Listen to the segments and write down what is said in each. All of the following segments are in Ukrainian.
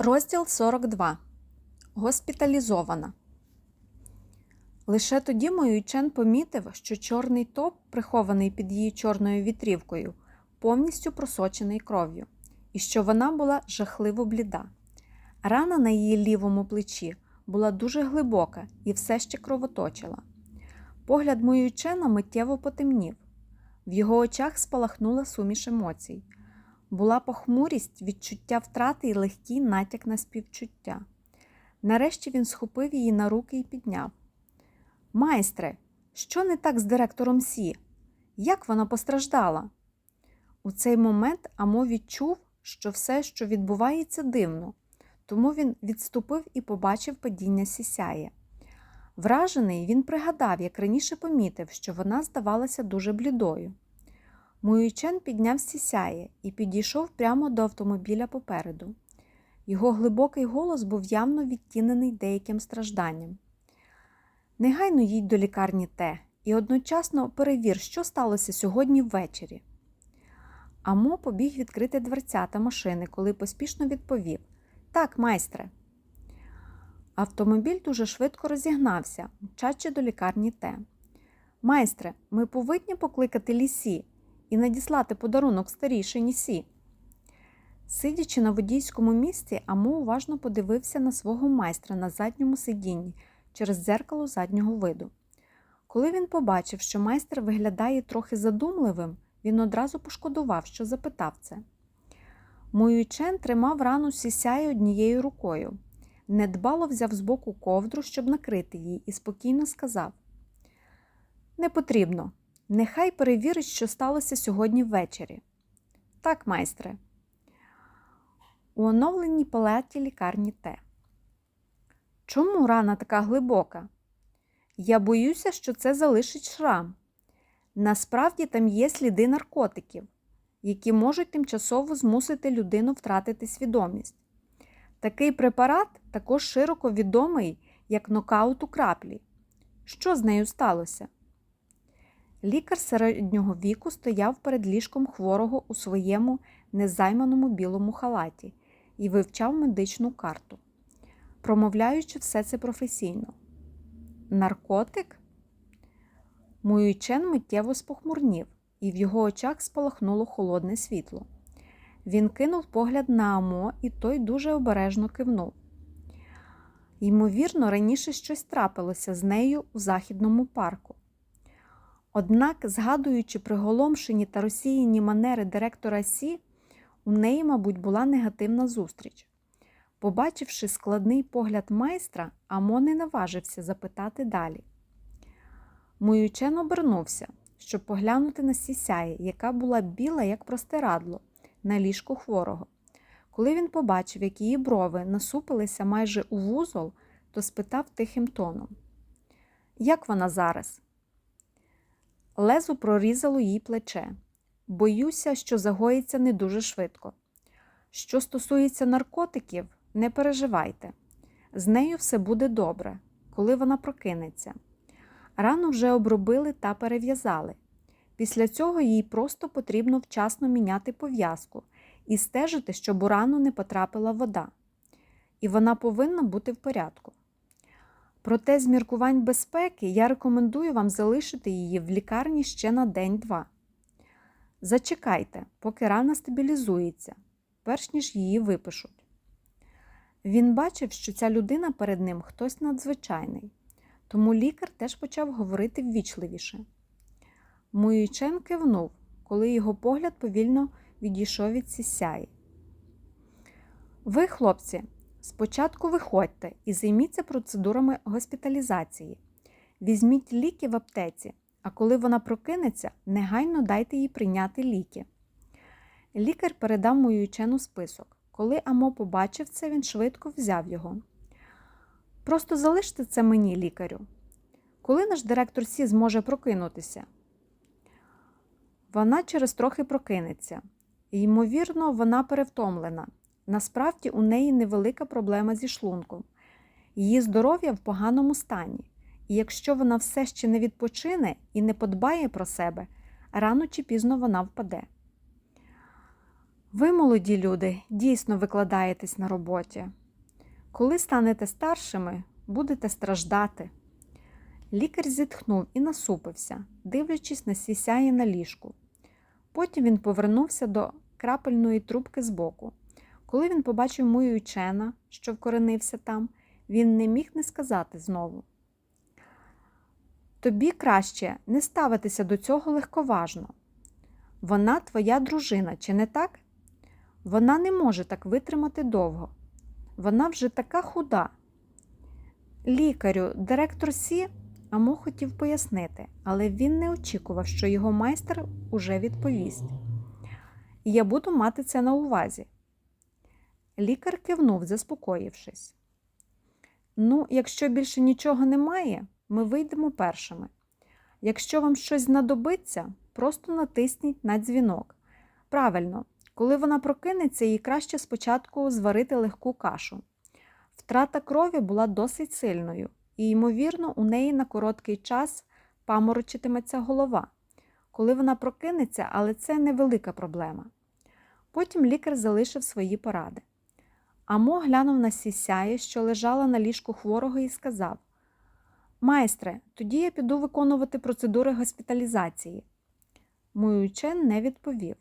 Розділ 42. Госпіталізована. Лише тоді Моюйчен помітив, що чорний топ, прихований під її чорною вітрівкою, повністю просочений кров'ю, і що вона була жахливо бліда. Рана на її лівому плечі була дуже глибока і все ще кровоточила. Погляд Моюйчена миттєво потемнів. В його очах спалахнула суміш емоцій. Була похмурість, відчуття втрати і легкий натяк на співчуття. Нарешті він схопив її на руки і підняв. Майстре, що не так з директором Сі? Як вона постраждала? У цей момент Амо відчув, що все, що відбувається, дивно, тому він відступив і побачив падіння сісяє. Вражений, він пригадав, як раніше помітив, що вона здавалася дуже блідою. Муючен підняв сісяє і підійшов прямо до автомобіля попереду. Його глибокий голос був явно відтінений деяким стражданням. Негайно їдь до лікарні Т і одночасно перевір, що сталося сьогодні ввечері. Амо побіг відкрити дверцята машини, коли поспішно відповів Так, майстре. Автомобіль дуже швидко розігнався, мчачи до лікарні Т. Майстре, ми повинні покликати лісі і надіслати подарунок старішині Сі. Сидячи на водійському місці, Амо уважно подивився на свого майстра на задньому сидінні через дзеркало заднього виду. Коли він побачив, що майстер виглядає трохи задумливим, він одразу пошкодував, що запитав це. Моючен тримав рану сісяє однією рукою, недбало взяв з боку ковдру, щоб накрити її, і спокійно сказав: Не потрібно. Нехай перевірить, що сталося сьогодні ввечері. Так, майстре. У оновленій палаті лікарні Т. Чому рана така глибока? Я боюся, що це залишить шрам. Насправді там є сліди наркотиків, які можуть тимчасово змусити людину втратити свідомість. Такий препарат також широко відомий як нокаут у краплі. Що з нею сталося? Лікар середнього віку стояв перед ліжком хворого у своєму незайманому білому халаті і вивчав медичну карту, промовляючи все це професійно. Наркотик? Муючен миттєво спохмурнів, і в його очах спалахнуло холодне світло. Він кинув погляд на Амо, і той дуже обережно кивнув. Ймовірно, раніше щось трапилося з нею у західному парку. Однак, згадуючи приголомшені та розсіяні манери директора Сі, у неї, мабуть, була негативна зустріч. Побачивши складний погляд майстра, Амо не наважився запитати далі. Моючен обернувся, щоб поглянути на сісяє, яка була біла, як простирадло, на ліжку хворого. Коли він побачив, як її брови насупилися майже у вузол, то спитав тихим тоном: Як вона зараз? Лезо прорізало їй плече. Боюся, що загоїться не дуже швидко. Що стосується наркотиків, не переживайте. З нею все буде добре, коли вона прокинеться. Рану вже обробили та перев'язали. Після цього їй просто потрібно вчасно міняти пов'язку і стежити, щоб у рану не потрапила вода. І вона повинна бути в порядку. Проте з міркувань безпеки я рекомендую вам залишити її в лікарні ще на день-два. Зачекайте, поки рана стабілізується, перш ніж її випишуть. Він бачив, що ця людина перед ним хтось надзвичайний, тому лікар теж почав говорити ввічливіше. Муючен кивнув, коли його погляд повільно відійшов від сісяї. Ви, хлопці, спочатку виходьте і займіться процедурами госпіталізації. Візьміть ліки в аптеці, а коли вона прокинеться, негайно дайте їй прийняти ліки. Лікар передав мою Муючену список. Коли Амо побачив це, він швидко взяв його. Просто залиште це мені, лікарю. Коли наш директор Сі зможе прокинутися? Вона через трохи прокинеться. Ймовірно, вона перевтомлена. Насправді, у неї невелика проблема зі шлунком. Її здоров'я в поганому стані, і якщо вона все ще не відпочине і не подбає про себе, рано чи пізно вона впаде. Ви, молоді люди, дійсно викладаєтесь на роботі. Коли станете старшими, будете страждати. Лікар зітхнув і насупився, дивлячись на сісяє на ліжку. Потім він повернувся до крапельної трубки збоку. Коли він побачив мою учена, що вкоренився там, він не міг не сказати знову. Тобі краще не ставитися до цього легковажно. Вона твоя дружина, чи не так? Вона не може так витримати довго. Вона вже така худа. Лікарю, директор Сі Амо хотів пояснити, але він не очікував, що його майстер уже відповість. Я буду мати це на увазі. Лікар кивнув, заспокоївшись. Ну, якщо більше нічого немає, ми вийдемо першими. Якщо вам щось знадобиться, просто натисніть на дзвінок. Правильно, коли вона прокинеться, їй краще спочатку зварити легку кашу. Втрата крові була досить сильною, і, ймовірно, у неї на короткий час паморочитиметься голова. Коли вона прокинеться, але це невелика проблема. Потім лікар залишив свої поради. Амо глянув на сісяє, що лежала на ліжку хворого, і сказав: Майстре, тоді я піду виконувати процедури госпіталізації. Мой учен не відповів.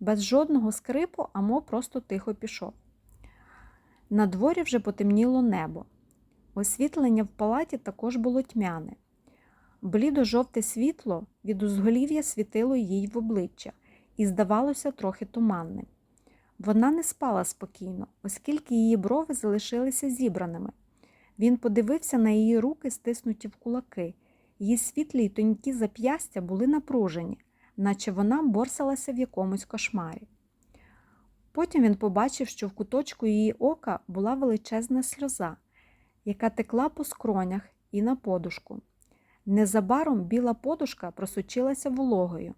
Без жодного скрипу Амо просто тихо пішов. На дворі вже потемніло небо. Освітлення в палаті також було тьмяне. Блідо-жовте світло від узголів'я світило їй в обличчя і здавалося трохи туманним. Вона не спала спокійно, оскільки її брови залишилися зібраними. Він подивився на її руки, стиснуті в кулаки. Її світлі й тонькі зап'ястя були напружені, наче вона борсалася в якомусь кошмарі. Потім він побачив, що в куточку її ока була величезна сльоза, яка текла по скронях і на подушку. Незабаром біла подушка просочилася вологою.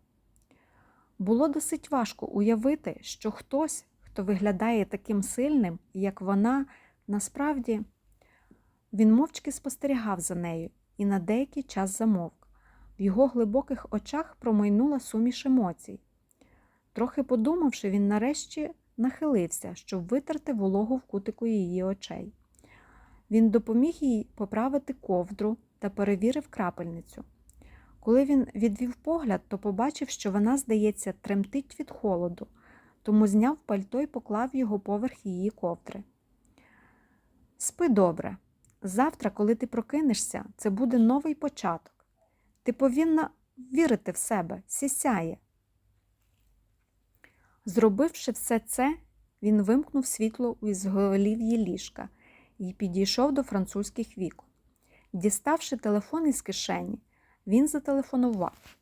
Було досить важко уявити, що хтось, хто виглядає таким сильним, як вона, насправді він мовчки спостерігав за нею і на деякий час замовк. В його глибоких очах промайнула суміш емоцій. Трохи подумавши, він нарешті нахилився, щоб витерти вологу в кутику її очей. Він допоміг їй поправити ковдру та перевірив крапельницю. Коли він відвів погляд, то побачив, що вона, здається, тремтить від холоду, тому зняв пальто і поклав його поверх її ковдри. Спи добре. Завтра, коли ти прокинешся, це буде новий початок. Ти повинна вірити в себе, сісяє. Зробивши все це, він вимкнув світло у ізголів'ї ліжка і підійшов до французьких вікон. Діставши телефон із кишені, він зателефонував.